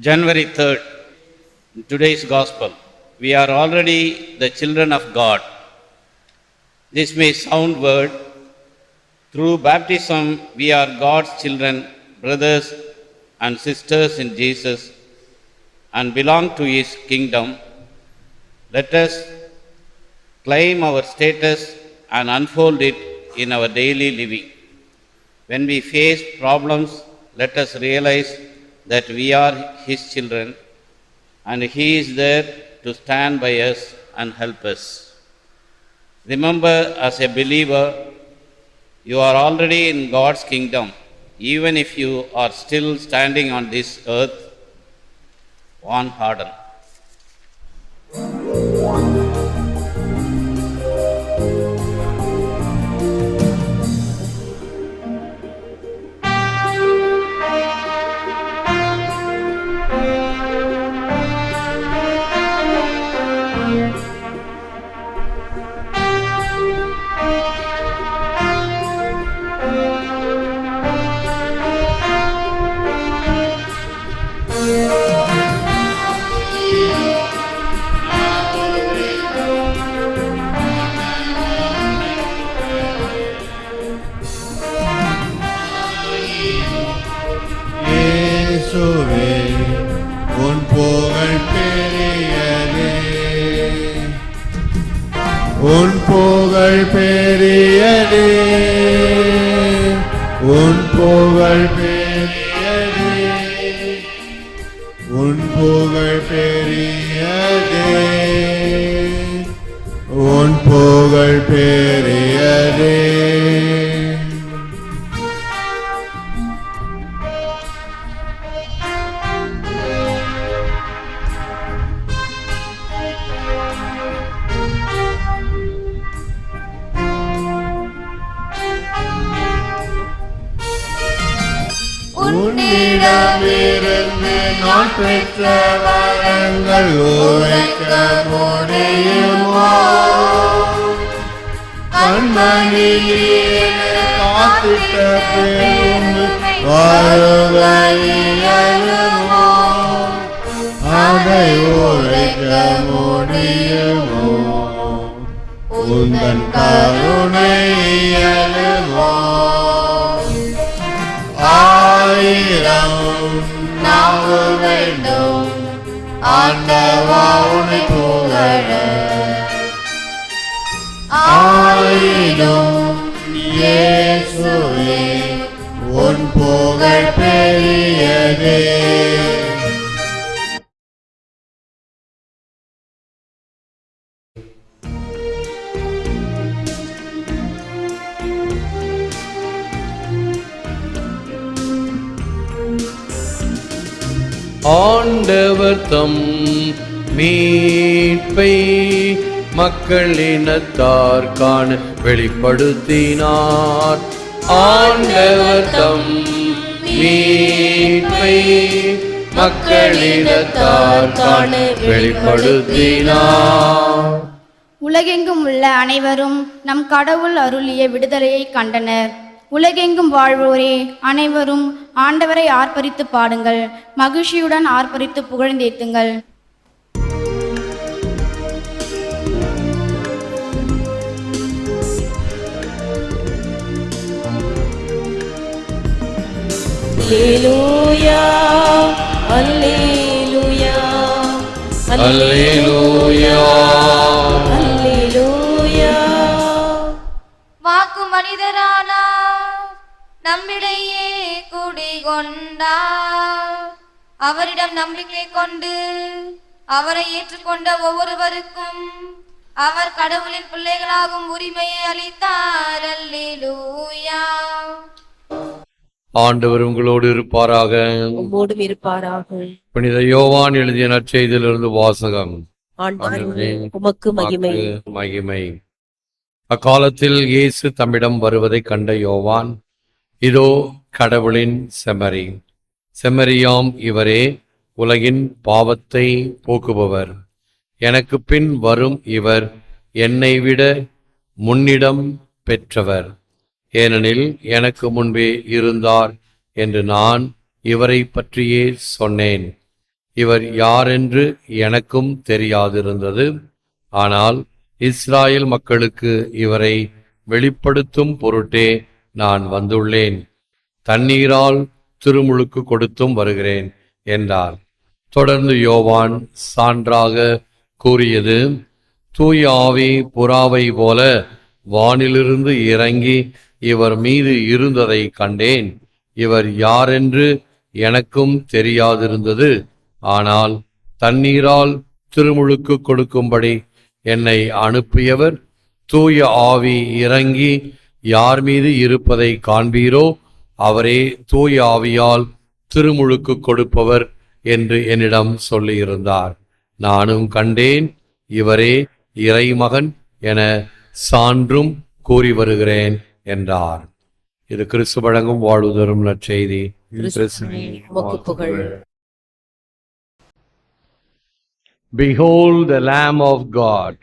January 3rd, today's Gospel. We are already the children of God. This may sound weird. Through baptism, we are God's children, brothers and sisters in Jesus, and belong to His kingdom. Let us claim our status and unfold it in our daily living. When we face problems, let us realize that we are His children and He is there to stand by us and help us. Remember, as a believer, you are already in God's kingdom, even if you are still standing on this earth, one harden. புகழ் பெரியதே. உன் புகழ் பெரியதே. உன் புகழ் பெரியதே. நான் பெற்ற வரங்கள் உரைக்க முடியுமோ? கண்மணியே காத்திட்ட பெரும் வருகையலுமோ அதை உரைக்க முடியுமோ? உந்தன் கருணை இயலுமோ ஆயிரம் நாவு வேண்டும். ஆண்டவா உன்னை புகழ. ஆயினும் இயேசுவே உன் புகழ் பெரியதே. மக்களினத்தார் காண வெளிப்படுத்தினார். ஆண்டவர் தம் மீட்பை மக்களினத்தார் காண வெளிப்படுத்தினார். உலகெங்கும் உள்ள அனைவரும் நம் கடவுள் அருளிய விடுதலையை கண்டனர். உலகெங்கும் வாழ்வோரே அனைவரும் ஆண்டவரை ஆர்ப்பரித்து பாடுங்கள் மகிழ்ச்சியுடன் ஆர்ப்பரித்து புகழ்ந்தேத்துங்கள். Alleluia, Alleluia, அல்லேலூயா Alleluia. வாக்கு மனிதரானார் நம்மிடையே குடிகொண்டார் அவரிடம் நம்பிக்கை கொண்டு அவரை ஏற்றுக்கொண்ட ஒவ்வொருவருக்கும் அவர் கடவுளின் பிள்ளைகளாகும் உரிமையை அளித்தார். அல்லேலூயா ஆண்டவர் உங்களோடு இருப்பாராக. இருப்பாராக. புனித யோவான் எழுதிய நற்செய்தியிலிருந்து வாசகம். உமக்கு மகிமை. மகிமை. அக்காலத்தில் இயேசு தம்மிடம் வருவதைக் கண்ட யோவான் இதோ கடவுளின் செம்மறி செம்மறியாம் இவரே உலகின் பாவத்தை போக்குபவர். எனக்கு பின் வரும் இவர் என்னை விட முன்னிடம் பெற்றவர். ஏனெனில் எனக்கு முன்பே இருந்தார் என்று நான் இவரை பற்றியே சொன்னேன். இவர் யாரென்று எனக்கும் தெரியாதிருந்தது. ஆனால் இஸ்ராயல் மக்களுக்கு இவரை வெளிப்படுத்தும் பொருட்டே நான் வந்துள்ளேன். தண்ணீரால் திருமுழுக்கு கொடுத்தும் வருகிறேன் என்றார். தொடர்ந்து யோவான் சான்றாக கூறியது தூய ஆவி புறாவை போல வானிலிருந்து இறங்கி இவர் மீது இருந்ததை கண்டேன். இவர் யாரென்று எனக்கும் தெரியாதிருந்தது. ஆனால் தண்ணீரால் திருமுழுக்கு கொடுக்கும்படி என்னை அனுப்பியவர் தூய ஆவி இறங்கி யார் மீது இருப்பதை காண்பீரோ அவரே தூய ஆவியால் திருமுழுக்கு கொடுப்பவர் என்று என்னிடம் சொல்லியிருந்தார். நானும் கண்டேன் இவரே இறைமகன் என சான்றும் கூறி வருகிறேன். என்றார் இது கிறிஸ்து வழங்கும் வாழ்வு தரும் நற்செய்தி. Behold the Lamb of God.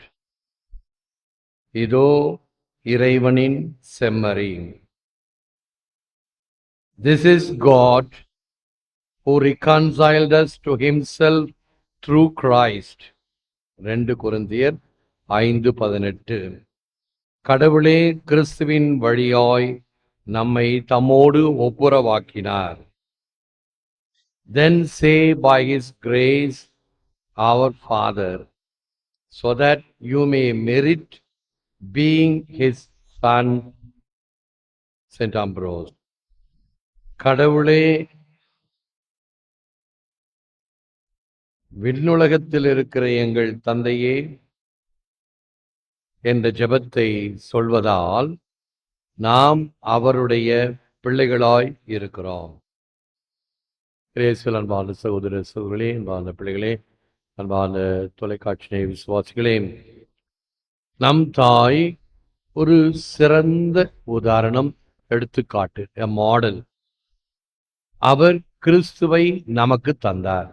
இதோ இறைவனின் செம்மறி This is God who reconciled us to himself through Christ. ரெண்டு குருந்தியர் ஐந்து பதினெட்டு கடவுளே கிறிஸ்துவின் வழியாய் நம்மை தம்மோடு ஒப்புரவாக்கினார் then say by his grace our father so that you may merit being his son saint Ambrose கடவுளே விண்ணுலகத்தில் இருக்கிற எங்கள் தந்தையே என்ற ஜெபத்தை சொல்வதால் நாம் அவருடைய பிள்ளைகளாய் இருக்கிறோம். கிரேசுவல் அன்பான சகோதர சகோதரிகளே அன்பான பிள்ளைகளே அன்பான தொலைக்காட்சி விசுவாசிகளே நம் தாய் ஒரு சிறந்த உதாரணம் எடுத்துக்காட்டு எ மாடல் அவர் கிறிஸ்துவை நமக்கு தந்தார்.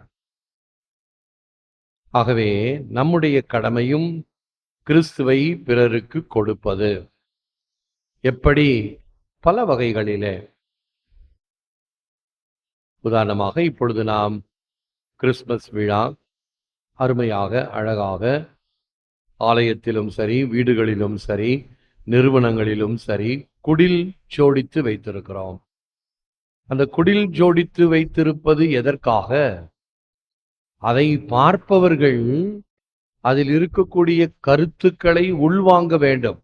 ஆகவே நம்முடைய கடமையும் கிறிஸ்துவை பிறருக்கு கொடுப்பது. எப்படி? பல வகைகளிலே. உதாரணமாக இப்பொழுது நாம் கிறிஸ்மஸ் விழா அருமையாக அழகாக ஆலயத்திலும் சரி வீடுகளிலும் சரி நிறுவனங்களிலும் சரி குடில் ஜோடித்து வைத்திருக்கிறோம். அந்த குடில் ஜோடித்து வைத்திருப்பது எதற்காக? அதை பார்ப்பவர்கள் அதில் இருக்கக்கூடிய கருத்துக்களை உள்வாங்க வேண்டும்.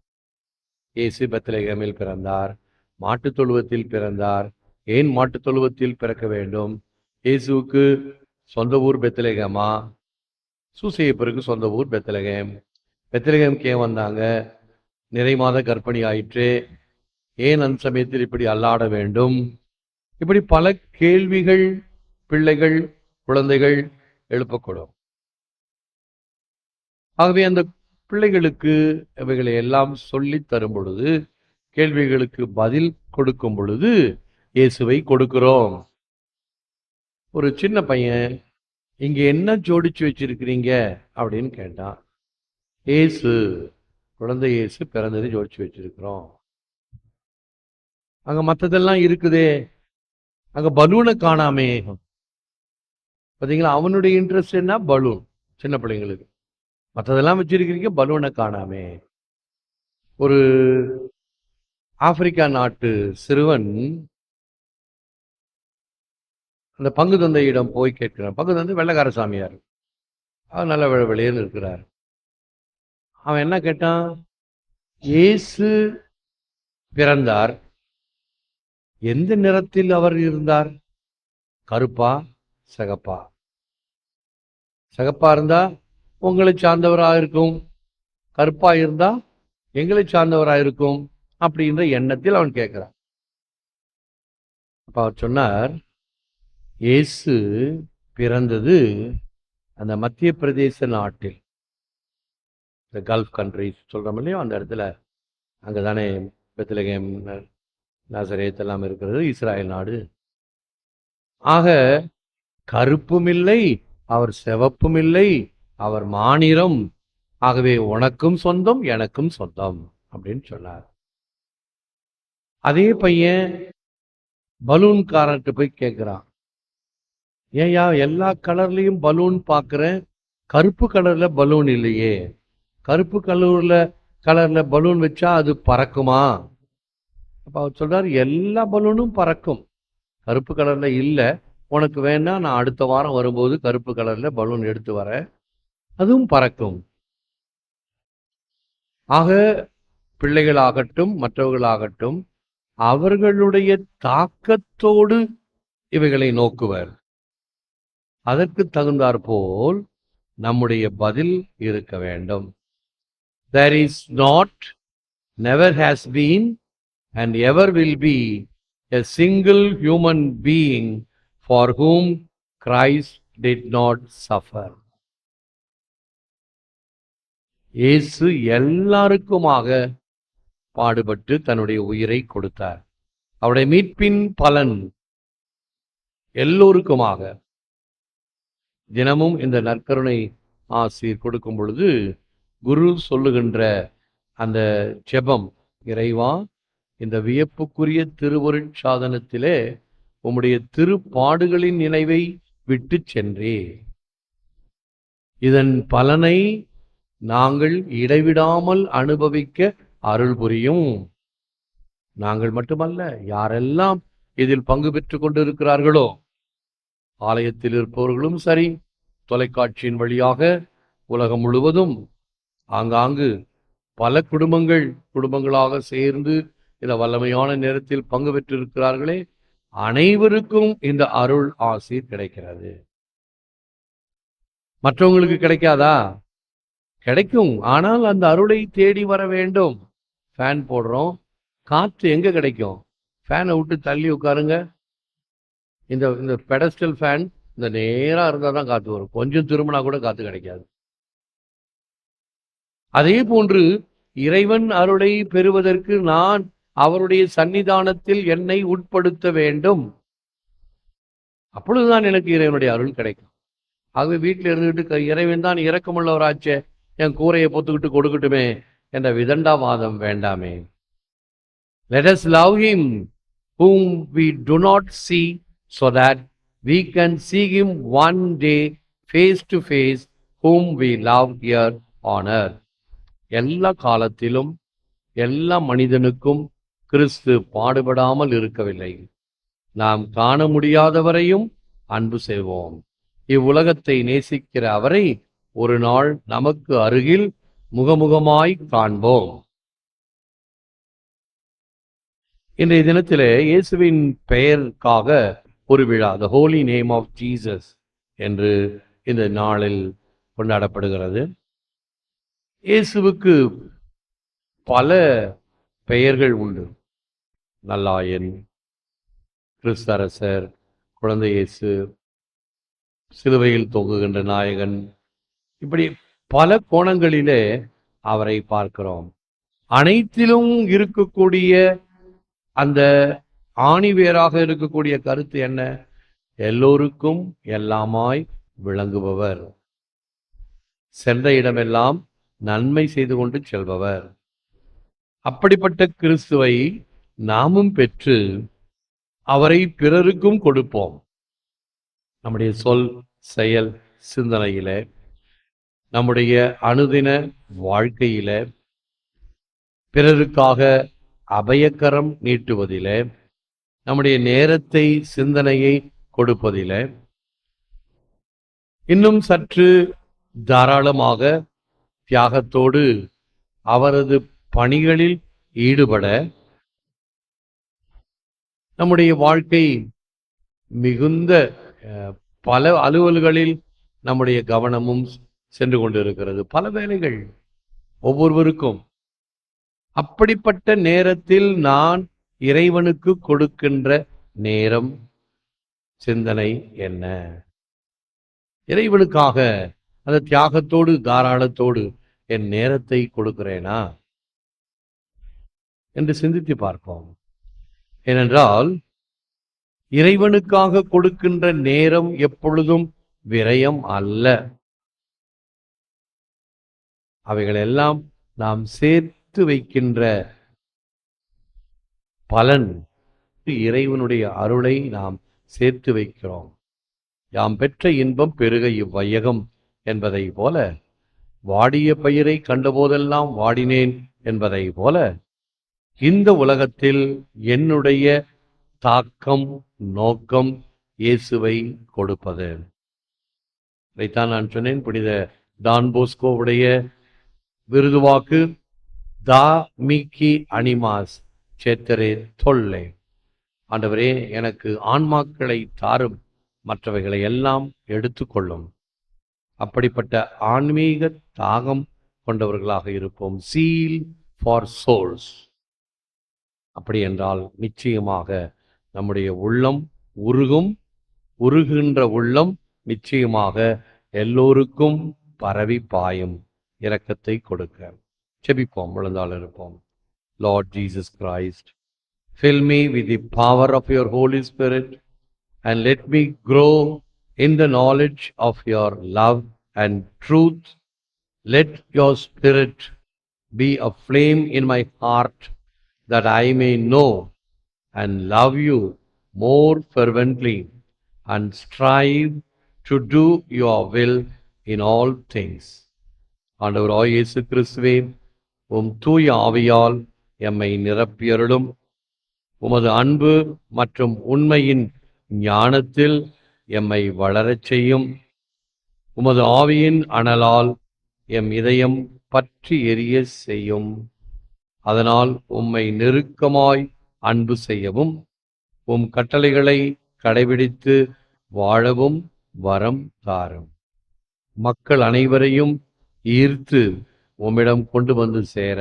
ஏசு பெத்லகேமில் பிறந்தார் மாட்டுத் தொழுவத்தில் பிறந்தார் ஏன் மாட்டுத் தொழுவத்தில் பிறக்க வேண்டும்? இயேசுவுக்கு சொந்த ஊர் பெத்லகேமா? சூசையப்பருக்கு சொந்த ஊர் பெத்லகேம். பெத்லகேம்க்கு ஏன் வந்தாங்க? நிறை மாத கர்ப்பிணி ஆயிற்று ஏன் அந்த சமயத்தில் இப்படி அல்லாட வேண்டும்? இப்படி பல கேள்விகள் பிள்ளைகள் குழந்தைகள் எழுப்பக்கூடும். ஆகவே அந்த பிள்ளைகளுக்கு இவைகளை எல்லாம் சொல்லி தரும் பொழுது கேள்விகளுக்கு பதில் கொடுக்கும் பொழுது இயேசுவை கொடுக்கிறோம். ஒரு சின்ன பையன் இங்க என்ன ஜோடிச்சு வச்சிருக்கிறீங்க? அப்படின்னு கேட்டான். இயேசு குழந்தை இயேசு பிறந்தது ஜோடிச்சு வச்சிருக்கிறோம். அங்க மற்றதெல்லாம் இருக்குதே. அங்க பலூனை காணாமே. பாத்தீங்களா? அவனுடைய இன்ட்ரெஸ்ட் என்ன? பலூன். சின்ன பிள்ளைங்களுக்கு. மற்றதெல்லாம் வச்சிருக்கிறீங்க பலூனை காணாமே. ஒரு ஆப்பிரிக்கா நாட்டு சிறுவன் அந்த பங்கு தந்தையிடம் போய் கேட்கிறான். பங்கு தந்தை வெள்ளக்கார சாமியார். அவர் நல்ல வெளியேன்னு இருக்கிறார் அவன் என்ன கேட்டான்? இயேசு பிறந்தார். எந்த நிறத்தில் அவர் இருந்தார்? கருப்பா சிகப்பா? சகப்பா இருந்தா உங்களை சார்ந்தவராக இருக்கும் கருப்பா இருந்தா எங்களை சார்ந்தவராக இருக்கும் அப்படின்ற எண்ணத்தில் அவன் கேட்கிறான். அப்ப அவர் சொன்னார் இயேசு பிறந்தது அந்த மத்திய பிரதேச நாட்டில். இந்த கல்ஃப் கண்ட்ரிஸ் சொல்றோம் இல்லையோ? அந்த இடத்துல. அங்கதானே பெத்லகேம் நாசரேத் எல்லாம் இருக்கிறது இஸ்ராயல் நாடு. ஆக கருப்பும் இல்லை அவர் சிவப்பும் இல்லை அவர் மாநிலம். ஆகவே உனக்கும் சொந்தம் எனக்கும் சொந்தம் அப்படின்னு சொன்னார். அதே பையன் பலூன்காரன்ட்டு போய் கேட்குறான் ஏயா எல்லா கலர்லயும் பலூன் பார்க்குறேன் கருப்பு கலர்ல பலூன் இல்லையே. கருப்பு கலர்ல கலர்ல பலூன் வச்சா அது பறக்குமா? அப்ப அவர் சொல்றாரு எல்லா பலூனும் பறக்கும். கருப்பு கலர்ல இல்ல. உனக்கு வேணால் நான் அடுத்த வாரம் வரும்போது கருப்பு கலர்ல பலூன் எடுத்து வரேன். அதுவும் பறக்கும். ஆக பிள்ளைகளாகட்டும் மற்றவர்களாகட்டும் அவர்களுடைய தாக்கத்தோடு இவைகளை நோக்குவர். அதற்கு தகுந்தாற்போல் நம்முடைய பதில் இருக்க வேண்டும். There is not never has been and ever will be a single human being for whom Christ did not suffer இயேசு எல்லாருக்குமாக பாடுபட்டு தன்னுடைய உயிரை கொடுத்தார். அவருடைய மீட்பின் பலன் எல்லோருக்குமாக தினமும் இந்த நற்கருணை ஆசீர் கொடுக்கும் பொழுது குரு சொல்லுகின்ற அந்த ஜெபம் இறைவா இந்த வியப்புக்குரிய திருவருட் சாதனத்திலே உம்முடைய திருப்பாடுகளின் நினைவை விட்டு சென்றே. இதன் பலனை நாங்கள் இடைவிடாமல் அனுபவிக்க அருள் புரியும். நாங்கள் மட்டுமல்ல யாரெல்லாம் இதில் பங்கு பெற்றுக் கொண்டிருக்கிறார்களோ ஆலயத்தில் இருப்பவர்களும் சரி தொலைக்காட்சியின் வழியாக உலகம் முழுவதும் ஆங்காங்கு பல குடும்பங்கள் குடும்பங்களாக சேர்ந்து இந்த வல்லமையான நேரத்தில் பங்கு பெற்றிருக்கிறார்களே அனைவருக்கும் இந்த அருள் ஆசி கிடைக்கிறது. மற்றவங்களுக்கு கிடைக்காதா? கிடைக்கும். ஆனால் அந்த அருளை தேடி வர வேண்டும். ஃபேன் போடுறோம். காற்று எங்க கிடைக்கும்? ஃபேனை விட்டு தள்ளி உட்காருங்க. இந்த இந்த பெடஸ்டல் ஃபேன் இந்த நேரா இருந்தால் தான் காத்து வரும். கொஞ்சம் திரும்பினா கூட காத்து கிடைக்காது. அதே போன்று இறைவன் அருளை பெறுவதற்கு நான் அவருடைய சன்னிதானத்தில் என்னை உட்படுத்த வேண்டும். அப்பொழுதுதான் எனக்கு இறைவனுடைய அருள் கிடைக்கும். ஆகவே வீட்டில் இருந்துகிட்டு இறைவன் தான் இறக்கமுள்ளவராச்சே என் கூரையை பொத்துக்கிட்டு கொடுக்கட்டுமே என்ற விதண்டாவாதம் வேண்டாமே. Let us love him whom we do not see so that we can see him one day face to face whom we love year honour எல்லா காலத்திலும் எல்லா மனிதனுக்கும் கிறிஸ்து பாடுபடாமல் இருக்கவில்லை. நாம் காண முடியாதவரையும் அன்பு செய்வோம். இவ்வுலகத்தை நேசிக்கிற அவரை ஒரு நாள் நமக்கு அருகில் முகமுகமாய் காண்போம். இன்றைய தினத்திலே இயேசுவின் பெயருக்காக ஒரு விழா the holy name of Jesus என்று இந்த நாளில் கொண்டாடப்படுகிறது. இயேசுவுக்கு பல பெயர்கள் உண்டு. நல்லாயன் கிறிஸ்தரசர் குழந்தை இயேசு சிலுவையில் தொங்குகின்ற நாயகன் இப்படி பல கோணங்களிலே அவரை பார்க்கிறோம். அனைத்திலும் இருக்கக்கூடிய அந்த ஆணிவேராக இருக்கக்கூடிய கருத்து என்ன? எல்லோருக்கும் எல்லாமாய் விளங்குபவர். சென்ற இடமெல்லாம் நன்மை செய்து கொண்டு செல்பவர். அப்படிப்பட்ட கிறிஸ்துவை நாமும் பெற்று அவரை பிறருக்கும் கொடுப்போம். நம்முடைய சொல் செயல் சிந்தனையிலே நம்முடைய அனுதின வாழ்க்கையில பிறருக்காக அபயக்கரம் நீட்டுவதில நம்முடைய நேரத்தை சிந்தனையை கொடுப்பதில இன்னும் சற்று தாராளமாக தியாகத்தோடு அவரது பணிகளில் ஈடுபட நம்முடைய வாழ்க்கை மிகுந்த அஹ், பல அலுவல்களில் நம்முடைய கவனமும் சென்று கொண்டிருக்கிறது. பல வேலைகள் ஒவ்வொருவருக்கும். அப்படிப்பட்ட நேரத்தில் நான் இறைவனுக்கு கொடுக்கின்ற நேரம் சிந்தனை என்ன? இறைவனுக்காக அந்த தியாகத்தோடு தாராளத்தோடு என் நேரத்தை கொடுக்கிறேனா? என்று சிந்தித்து பார்ப்போம். ஏனென்றால் இறைவனுக்காக கொடுக்கின்ற நேரம் எப்பொழுதும் விரயம் அல்ல. அவைகளெல்லாம் நாம் சேர்த்து வைக்கின்ற பலன் இறைவனுடைய அருளை நாம் சேர்த்து வைக்கிறோம். யாம் பெற்ற இன்பம் பெருக இவ்வையகம் என்பதை போல வாடிய பயிரை கண்டபோதெல்லாம் வாடினேன் என்பதை போல இந்த உலகத்தில் என்னுடைய தாக்கம் நோக்கம் இயேசுவை கொடுப்பது. இதைத்தான் நான் சொன்னேன் புனித டான் போஸ்கோவுடைய விருதுவாக்கு. தா மிக்கி அனிமாஸ் சேத்தரே தொல்லை. ஆண்டவரே எனக்கு ஆன்மாக்களை தாரும். மற்றவைகளை எல்லாம் எடுத்துக்கொள்ளும் அப்படிப்பட்ட ஆன்மீக தாகம் கொண்டவர்களாக இருப்போம். சீல் ஃபார் சோல்ஸ் அப்படி என்றால் நிச்சயமாக நம்முடைய உள்ளம் உருகும். உருகின்ற உள்ளம் நிச்சயமாக எல்லோருக்கும் பரவி பாயும். இரக்கத்தை கொடுக்க செபிப்போம் விழுந்தால் இருப்போம் Lord Jesus Christ fill me with the power of your Holy Spirit and let me grow in the knowledge of your love and truth. Let your Spirit be a flame in my heart that I may know and love you more fervently and strive to do your will in all things. ஆண்டவர் ஆயேசு கிறிஸ்துவே உம் தூய ஆவியால் எம்மை நிரப்பியருளும். உமது அன்பு மற்றும் உண்மையின் ஞானத்தில் எம்மை வளரச் செய்யும். உமது ஆவியின் அனலால் எம் இதயம் பற்றி எரிய செய்யும். அதனால் உம்மை நெருக்கமாய் அன்பு செய்யவும் உம் கட்டளைகளை கடைபிடித்து வாழவும் வரம் தாரும். மக்கள் அனைவரையும் ஈர்த்து உம்மிடம் கொண்டு வந்து சேர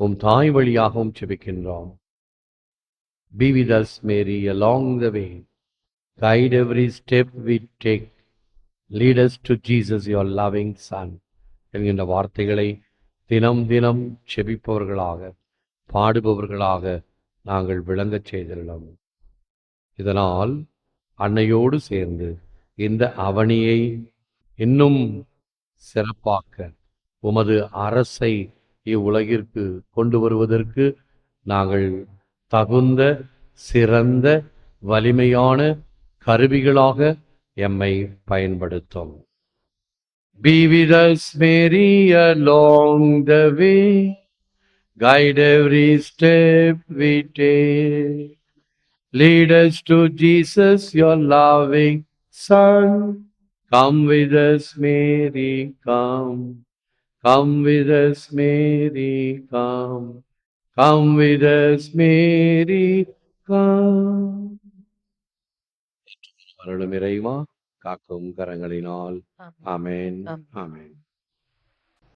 உம் தாய் வழியாகவும் செபிக்கின்றோம். Be with us Mary along the way guide every step we take leads to Jesus your loving son என்கின்ற வார்த்தைகளை தினம் தினம் செபிப்பவர்களாக பாடுபவர்களாக நாங்கள் விளங்கச் செய்திருந்தோம் இதனால் அன்னையோடு சேர்ந்து இந்த அவனியை இன்னும் சிறப்பாக்க உமது அரசை இவ்வுலகிற்கு கொண்டு வருவதற்கு நாங்கள் தகுந்த சிறந்த வலிமையான கருவிகளாக எம்மை பயன்படுத்தும் Be with us, Mary, along the way. Guide every step we take. Lead us to Jesus, your loving Son. Come with us, Mary, come. Come with us, Mary, come. Come with us, Mary, come. அருளும் இறைவா காக்கும் கரங்களினால் ஆமென். ஆமென்